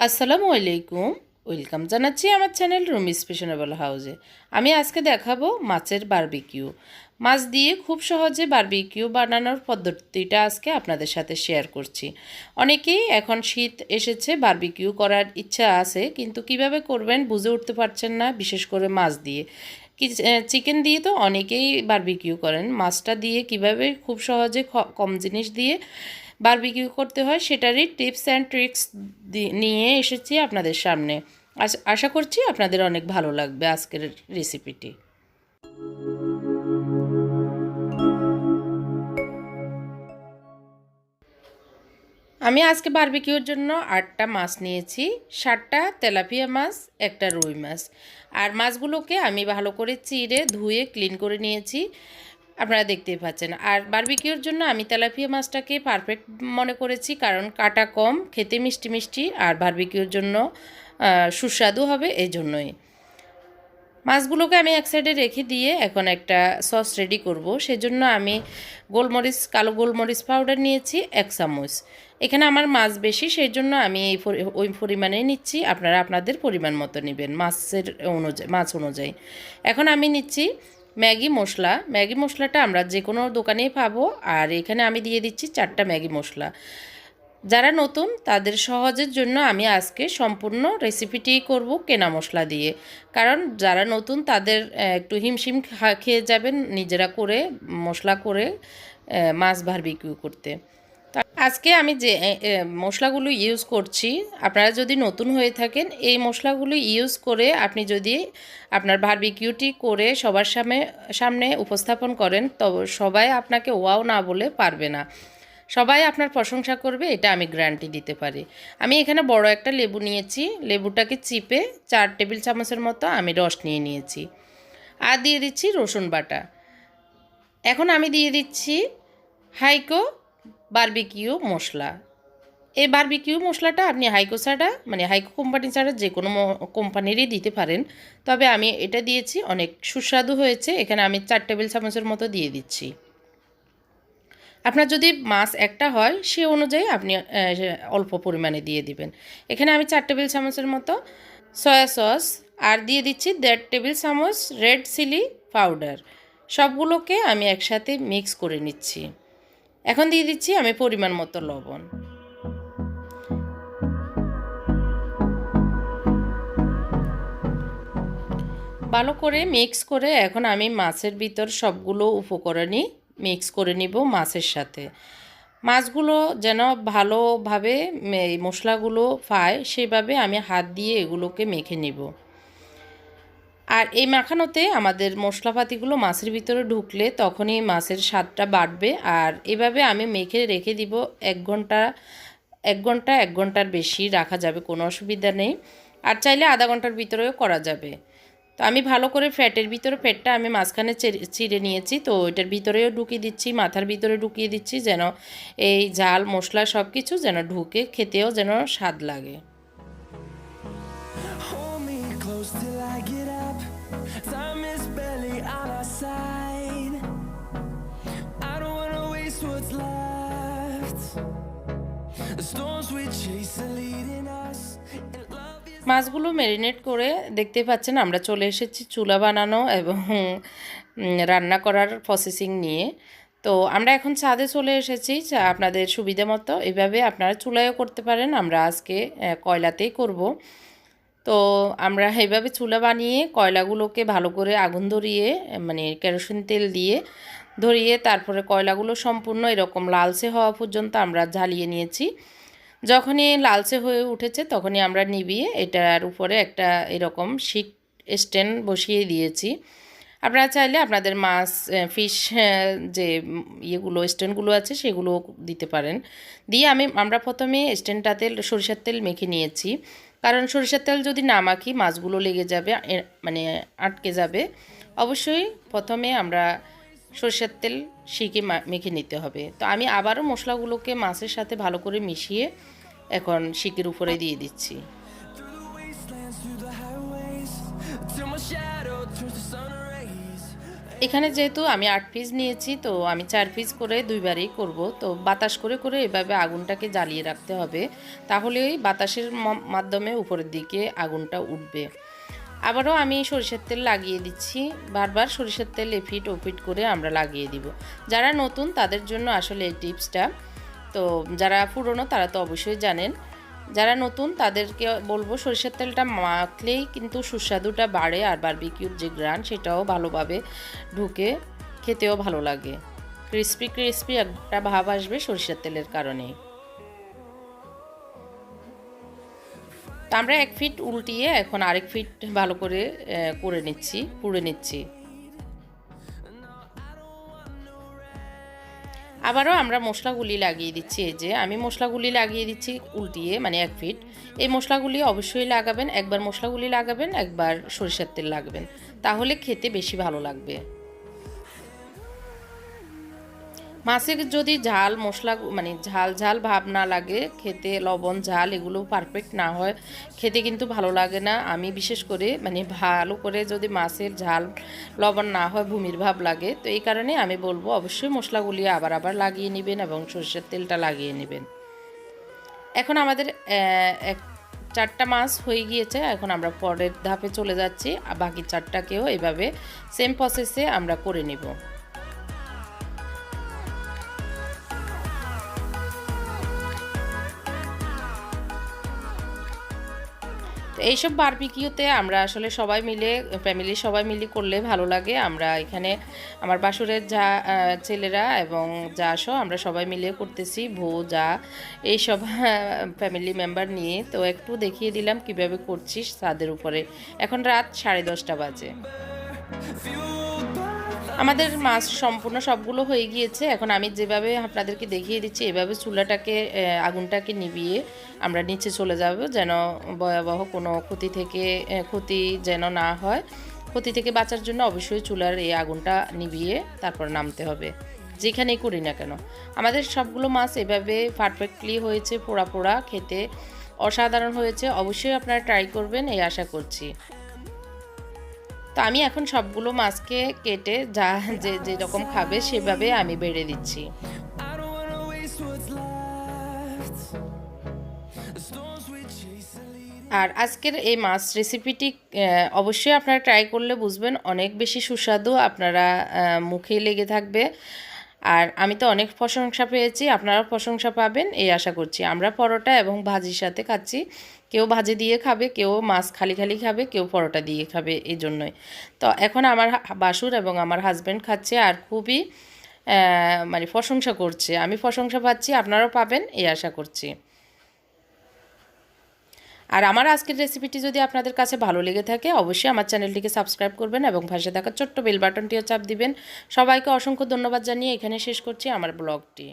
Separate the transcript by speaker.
Speaker 1: আসসালামু আলাইকুম। ওয়েলকাম জানাচ্ছি আমার চ্যানেল রুমি স্পেশনেবল হাউসে। আমি আজকে দেখাবো মাছের বারবিকিউ। মাছ দিয়ে খুব সহজে বারবিকিউ বানানোর পদ্ধতিটা আজকে আপনাদের সাথে শেয়ার করছি। অনেকেই এখন শীত এসেছে, বারবিকিউ করার ইচ্ছা আছে, কিন্তু কীভাবে করবেন বুঝে উঠতে পারছেন না, বিশেষ করে মাছ দিয়ে। কি চিকেন দিয়ে তো অনেকেই বারবিকিউ করেন। মাছটা দিয়ে কীভাবে খুব সহজে কম জিনিস দিয়ে বারবিকিউ করতে হয়, সেটারই টিপস অ্যান্ড ট্রিক্স নিয়ে এসেছি আপনাদের সামনে। আশ- করছি আপনাদের অনেক ভালো লাগবে আজকের রেসিপিটি আমি আজকে বারবিকিউর জন্য আটটা মাছ নিয়েছি ষাটটা তেলাপিয়া মাছ, একটা রুই মাছ। আর মাছগুলোকে আমি ভালো করে চিড়ে ধুয়ে ক্লিন করে নিয়েছি। আপনারা দেখতেই পাচ্ছেন। আর বারবিকিউর জন্য আমি তেলাপিয়া মাছটাকে পারফেক্ট মনে করেছি, কারণ কাটা কম, খেতে মিষ্টি মিষ্টি, আর বারবিকিউর জন্য সুস্বাদু হবে এই জন্যই মাছগুলোকে আমি এক সাইডে রেখে দিয়ে এখন একটা সস রেডি করব। সেজন্য আমি গোলমরিচ, কালো গোলমরিচ পাউডার নিয়েছি, এক চামচ। এখানে আমার মাছ বেশি সেই জন্য আমি এই ওই পরিমাণে নিচ্ছি। আপনারা আপনাদের পরিমাণ মতো নেবেন মাছের অনুযায়ী, মাছ অনুযায়ী। এখন আমি নিচ্ছি ম্যাগি মশলা। ম্যাগি মশলাটা আমরা যে কোনো দোকানেই পাবো। আর এখানে আমি দিয়ে দিচ্ছি চারটা ম্যাগি মশলা। যারা নতুন, তাদের সহজের জন্য আমি আজকে সম্পূর্ণ রেসিপিটি করব কেনা মশলা দিয়ে। কারণ যারা নতুন, তাদের একটু হিমশিম খেয়ে যাবেন নিজেরা করে, মশলা করে মাছ ভার বিক্রি করতে। আজকে আমি যে মশলাগুলো ইউজ করছি, আপনারা যদি নতুন হয়ে থাকেন, এই মশলাগুলো ইউজ করে আপনি যদি আপনার বারবিকিউটি করে সবার সামনে সামনে উপস্থাপন করেন, তবে সবাই আপনাকে ওয়াও না বলে পারবে না। সবাই আপনার প্রশংসা করবে, এটা আমি গ্যারান্টি দিতে পারি। আমি এখানে বড় একটা লেবু নিয়েছি, লেবুটাকে চিপে চার টেবিল চামচের মতো আমি রস নিয়ে নিয়েছি। আর দিয়ে দিচ্ছি রসুন বাটা। এখন আমি দিয়ে দিচ্ছি হাইকো বারবিকিউ মশলা। এই বারবিকিউ মশলাটা আপনি হাইকো ছাড়া মানে হাইকো কোম্পানি ছাড়া যে কোনো কোম্পানিরই দিতে পারেন। তবে আমি এটা দিয়েছি, অনেক সুস্বাদু হয়েছে। এখানে আমি চার টেবিল চামচের মতো দিয়ে দিচ্ছি। আপনার যদি মাছ একটা হয়, সে অনুযায়ী আপনি অল্প পরিমাণে দিয়ে দিবেন। এখানে আমি চার টেবিল চামচের মতো সয়া সস আর দিয়ে দিচ্ছি দেড় টেবিল চামচ রেড চিলি পাউডার। সবগুলোকে আমি একসাথে মিক্স করে নিচ্ছি। এখন দিয়ে দিচ্ছি আমি পরিমাণ মতো লবণ। ভালো করে মিক্স করে এখন আমি মাছের ভিতর সবগুলো উপকরণই মিক্স করে নিব মাছের সাথে। মাছগুলো যেন ভালোভাবে এই মশলাগুলো পায়, সেভাবে আমি হাত দিয়ে এগুলোকে মেখে নিব। আর এই মাখানোতে আমাদের মশলাপাতিগুলো মাছের ভিতরে ঢুকলে তখনই মাছের স্বাদটা বাড়বে। আর এভাবে আমি মেখে রেখে দিব এক ঘণ্টা এক ঘণ্টা, এক ঘণ্টার বেশি রাখা যাবে, কোনো অসুবিধা নেই। আর চাইলে আধা ঘণ্টার ভিতরেও করা যাবে। তো আমি ভালো করে ফ্যাটের ভিতরে, ফ্যাটটা আমি মাঝখানে চিড়ে নিয়েছি, তো এটার ভিতরেও ঢুকিয়ে দিচ্ছি, মাথার ভিতরে ঢুকিয়ে দিচ্ছি যেন এই ঝাল, মশলা সব কিছু যেন ঢুকে, খেতেও যেন স্বাদ লাগে।
Speaker 2: On our side. I don't wanna waste what's left. The storms we chase are leading us.
Speaker 1: মাছগুলো ম্যারিনেট করে দেখতে পাচ্ছেন, আমরা চলে এসেছি চুলা বানানো এবং রান্না করার প্রসেসিং নিয়ে তো আমরা এখন ছাদে চলে এসেছি আপনাদের সুবিধা মতো এভাবে আপনারা চুলায়ও করতে পারেন, আমরা আজকে কয়লাতেই করব তো আমরা এইভাবে চুলা বানিয়ে কয়লাগুলোকে ভালো করে আগুন ধরিয়ে মানে কেরোসিন তেল দিয়ে ধরিয়ে তারপরে কয়লাগুলো সম্পূর্ণ এরকম লালচে হওয়া পর্যন্ত আমরা ঝালিয়ে নিয়েছি। যখনই লালচে হয়ে উঠেছে তখনই আমরা নিবিয়ে এটার উপরে একটা এরকম শিক স্ট্যান্ড বসিয়ে দিয়েছি। আপনারা চাইলে আপনাদের মাছ ফিশ যে ইয়েগুলো, স্ট্যান্ডগুলো আছে সেগুলো দিতে পারেন। দিয়ে আমি, আমরা প্রথমে স্ট্যান্ডটাতে সরিষার তেল মেখে নিয়েছি। কারণ সরিষার তেল যদি না মাখি, মাছগুলো লেগে যাবে মানে আটকে যাবে। অবশ্যই প্রথমে আমরা সরষের তেল শিখে মেখে নিতে হবে। তো আমি আবারও মশলাগুলোকে মাছের সাথে ভালো করে মিশিয়ে এখন শিকের উপরে দিয়ে দিচ্ছি। এখানে যেহেতু আমি আট পিস নিয়েছি, তো আমি চার পিস করে দুইবারই করব। তো বাতাস করে করে এভাবে আগুনটাকে জ্বালিয়ে রাখতে হবে। তাহলেই বাতাসের মাধ্যমে উপরের দিকে আগুনটা উঠবে। আবারও আমি সরিষার তেল লাগিয়ে দিচ্ছি। বারবার সরিষার তেল এফিট ওফিট করে আমরা লাগিয়ে দিব। যারা নতুন তাদের জন্য আসলে এই টিপসটা। তো যারা পুরনো তারা তো অবশ্যই জানেন। যারা নতুন, তাদেরকে বলব সরিষার তেলটা মাখলেই কিন্তু সুস্বাদুটা বাড়ে আর বারবিকিউর যে গ্রান, সেটাও ভালোভাবে ঢুকে খেতেও ভালো লাগে। ক্রিস্পি ক্রিস্পি একটা ভাব আসবে সরিষার তেলের কারণে আমরা এক ফিট উল্টিয়ে এখন আরেক ফিট ভালো করে করে নিচ্ছি, পুড়ে নিচ্ছি। আবারও আমরা মশলাগুলি লাগিয়ে দিচ্ছি, এই যে আমি মশলাগুলি লাগিয়ে দিচ্ছি উল্টিয়ে মানে এক ফিট এই মশলাগুলি অবশ্যই লাগাবেন, একবার মশলাগুলি লাগাবেন, একবার সরিষার তেল লাগবেন। তাহলে খেতে বেশি ভালো লাগবে। মাছের যদি ঝাল, মশলা মানে ঝাল ঝাল ভাব না লাগে, খেতে লবণ, ঝাল এগুলো পারফেক্ট না হয়, খেতে কিন্তু ভালো লাগে না। আমি বিশেষ করে মানে ভালো করে যদি মাছের ঝাল, লবণ না হয়, ভূমির ভাব লাগে, তো এই কারণে আমি বলব অবশ্যই মশলাগুলি আবার আবার লাগিয়ে নেবেন এবং সরষের তেলটা লাগিয়ে নেবেন। এখন আমাদের এক, চারটা মাছ হয়ে গিয়েছে, এখন আমরা পরের ধাপে চলে যাচ্ছি বাকি চারটাকেও এভাবে সেম প্রসেসে আমরা করে নেব। তো এইসব বারবিকিউতে আমরা আসলে সবাই মিলে ফ্যামিলি সবাই মিলে করলে ভালো লাগে। আমরা এখানে, আমার বাসুরের যা ছেলেরা এবং যা আসো, আমরা সবাই মিলে করতেছি ভো যা, এইসব ফ্যামিলি মেম্বার নিয়ে। তো একটু দেখিয়ে দিলাম কীভাবে করছিস তাদের উপরে। এখন রাত সাড়ে দশটা বাজে। আমাদের মাছ সম্পূর্ণ সবগুলো হয়ে গিয়েছে। এখন আমি যেভাবে আপনাদেরকে দেখিয়ে দিচ্ছি, এভাবে চুলাটাকে আগুনটাকে নিভিয়ে আমরা নিচে চলে যাব যেন ভয়াবহ কোনো ক্ষতি থেকে ক্ষতি যেন না হয়। ক্ষতি থেকে বাঁচার জন্য অবশ্যই চুলার এই আগুনটা নিভিয়ে তারপর নামতে হবে। যেখানেই করি না কেন। আমাদের সবগুলো মাছ এভাবে পারফেক্টলি হয়েছে, পোড়া পোড়া, খেতে অসাধারণ হয়েছে। অবশ্যই আপনারা ট্রাই করবেন, এই আশা করছি। তো আমি এখন সবগুলো মাছকে কেটে যা যে যেরকম খাবে সেভাবে আমি বেড়ে দিচ্ছি. আর আজকের এই মাছ রেসিপিটি অবশ্যই আপনারা ট্রাই করলে বুঝবেন, অনেক বেশি সুস্বাদু, আপনারা মুখে লেগে থাকবে আর আমি তো অনেক প্রশংসা পেয়েছি, আপনারাও প্রশংসা পাবেন, এই আশা করছি। আমরা পরোটা এবং ভাজির সাথে খাচ্ছি। কেউ ভাজি দিয়ে খাবে, কেউ মাছ খালি খালি খাবে, কেউ পরোটা দিয়ে খাবে এই জন্যই। তো এখন আমার বাসুর এবং আমার হাজব্যান্ড খাচ্ছে আর খুবই মানে প্রশংসা করছে। আমি প্রশংসা পাচ্ছি, আপনারাও পাবেন, এই আশা করছি। আর আমার আজকের রেসিপিটি যদি আপনাদের কাছে ভালো লেগে থাকে, অবশ্যই আমার চ্যানেলটিকে সাবস্ক্রাইব করবেন এবং পাশে থাকা ছোট্ট বেল বাটনটিও চাপ দিবেন। সবাইকে অসংখ্য ধন্যবাদ জানিয়ে এখানে শেষ করছি আমার ব্লগটি